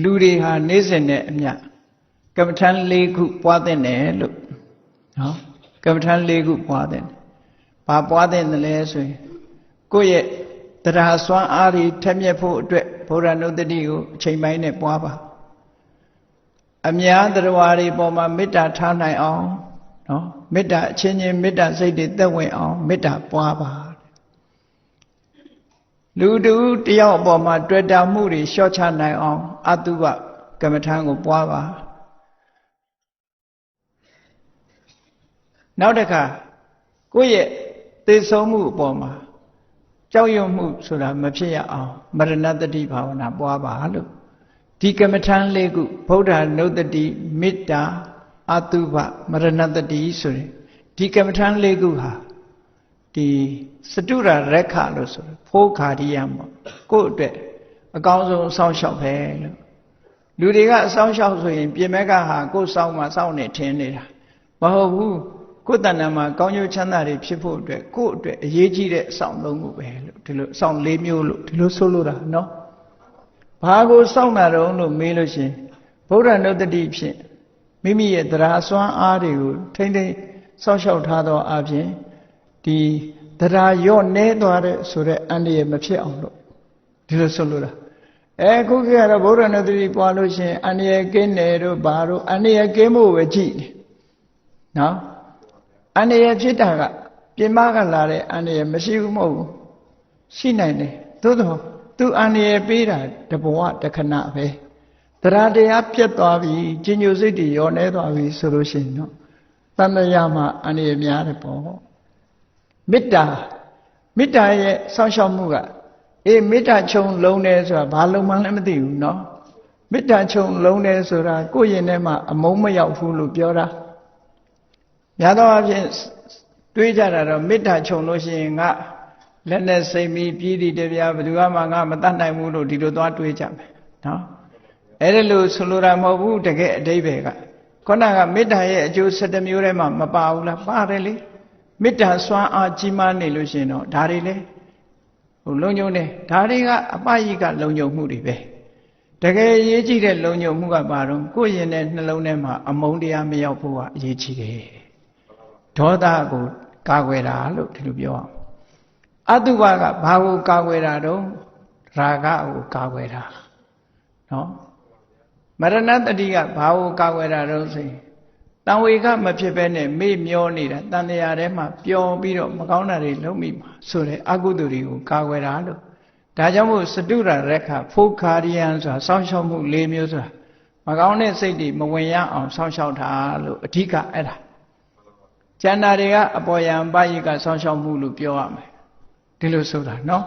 လူတွေဟာနေ့စဉ်နဲ့အမျှကမ္မထမ်း၄ခုပွားတဲ့တယ်လို့နော်ကမ္မထမ်း၄ခုပွားတဲ့ဘာပွားတဲ့လဲဆိုရင်ကိုယ့်ရဲ့တရားစွမ်းအားတွေထက်မြက်ဖို့အတွက်ဘုရားနုတ္တိကိုအချိန်ပိုင်းနဲ့ပွားပါအများတရားတွေပေါ်မှာမေတ္တာထားနိုင်အောင်နော်မေတ္တာအချင်းချင်းမေတ္တာစိတ်တွေသက်ဝင်အောင်မေတ္တာပွားပါ လူတူတယောက်အပေါ်မှာတွေ့တာမှုတွေလျှော့ချနိုင်အောင်အတုပကမ္မထံကိုပွားပါနောက်တစ်ခါကိုယ့်ရဲ့သေဆုံးမှုအပေါ်မှာကြောက်ရွံ့မှုဆိုတာမဖြစ်ရအောင်မရဏတတိဘာဝနာပွားပါလို့ဒီကမ္မထံလေးခုဗုဒ္ဓနုတ္တိမေတ္တာအတုပမရဏတတိဆိုရင်ဒီကမ္မထံလေးခုဟာ ဒီစတုရရက်ခလို့ဆိုဖိုးခါရိယမောကိုယ့်အတွက်အကောင်းဆုံးအဆောင်လျှောက်ပဲလို့လူတွေကအဆောင်လျှောက်ဆိုရင်ပြင်မဲ့ကဟာကိုယ်စောင်းမှစောင်းနေထင်းနေတာမဟုတ်ဘူးကိုယ်တဏ္ဍာမှာကောင်းကျိုးချမ်းသာတွေဖြစ်ဖို့အတွက်ကိုယ့်အတွက်အရေးကြီးတဲ့အဆောင်သုံးခုပဲလို့ဒီလိုအဆောင်၄မျိုးလို့ဒီလိုဆိုလိုတာနော်ဘာကိုစောင့်တာတုံးလို့မေးလို့ရှင်ဗုဒ္ဓနုတ္တိဖြင့်မိမိရဲ့တရားအစွမ်းအားတွေကိုထိမ့်ထိမ့်စောင့်ရှောက်ထားသောအပြင် ဒီတရားရော့နေသွားတဲ့ဆိုတဲ့အန္တရာယ်မဖြစ်အောင်လို့ဒီလိုဆိုလိုတာအဲခုခေတ်ကတော့ဗုဒ္ဓနုတ္တိပွားလို့ရှင်အန္တရာယ်ကင်းတယ်တို့ဘာတို့အန္တရာယ်ကင်းဖို့ပဲကြည့်တယ်နော်အန္တရာယ်ဖြစ်တာကပြင်မကလာတဲ့အန္တရာယ်မရှိဘူးမဟုတ်ဘူးရှိနိုင်တယ်သို့တော့သူအန္တရာယ်ပေးတာတဘဝတခဏပဲတရားတရားပြတ်သွားပြီကြီးညိုစိတ်တွေရောနေသွားပြီဆိုလို့ရှိရင်တော့တမယမှာအန္တရာယ်များတယ်ပေါ့ မေတ္တာမေတ္တာရဲ့စောင့်ရှောက်မှုကအေးမေတ္တာခြုံလုံးတယ်ဆိုတာဘာလုံးမှလည်းမသိဘူးเนาะမေတ္တာခြုံလုံးတယ်ဆိုတာကိုယ့်ရင်ထဲမှာအမုန်းမရောက်ဘူးလို့ပြောတာများသောအားဖြင့်တွေးကြတာတော့မေတ္တာခြုံလို့ရှိရင်ငါလက်နဲ့စိတ်မီပြည်တည်တပြားဘယ်သူမှငါမတတ်နိုင်ဘူးလို့ဒီလိုသွားတွေးကြမယ်နော်အဲ့ဒါလို့ဆိုလိုတာမဟုတ်ဘူးတကယ်အတိဘယ်ကခုနကမေတ္တာရဲ့အကျိုး7မျိုးထဲမှာမပါဘူးလားပါတယ်လေ မေတ္တာစွမ်းအားကြီးမားနေလို့ရှိရင်တော့ဒါတွေလေဟိုလုံညုံနေဒါတွေကအပယိကလုံညုံမှုတွေပဲတကယ်ရေးကြည့်တဲ့လုံညုံမှုကဘာတော့ကိုယ့်ရင်တဲ့နှလုံးထဲမှာအမုန်းတရားမရောက်ဖို့ကအရေးကြီးတယ်ဒေါသကိုကာကွယ်တာလို့ဒီလိုပြောအောင်အတုပကဘာကိုကာကွယ်တာတော့ရာဂကိုကာကွယ်တာနော်မရဏတတိကဘာကိုကာကွယ်တာတော့ဆိုရင် တံဝေကမဖြစ်ဘဲနဲ့မေ့မျောနေတာတန်တရားထဲမှာပျော်ပြီးတော့မကောင်းတာတွေလုံးမိမှာဆိုတဲ့အကုသိုလ်တွေကိုကာကွယ်တာလို့ဒါကြောင့်မို့စတုရရက်ခဖိုခာရိယံဆိုတာစောင့်ရှောက်မှု၄မျိုးဆိုတာမကောင်းတဲ့စိတ်တွေမဝင်ရအောင်စောင့်ရှောက်တာလို့အဓိကအဲ့ဒါကျန်တာတွေကအပေါ်ယံပယိကစောင့်ရှောက်မှုလို့ပြောရမယ်ဒီလိုဆိုတာနော်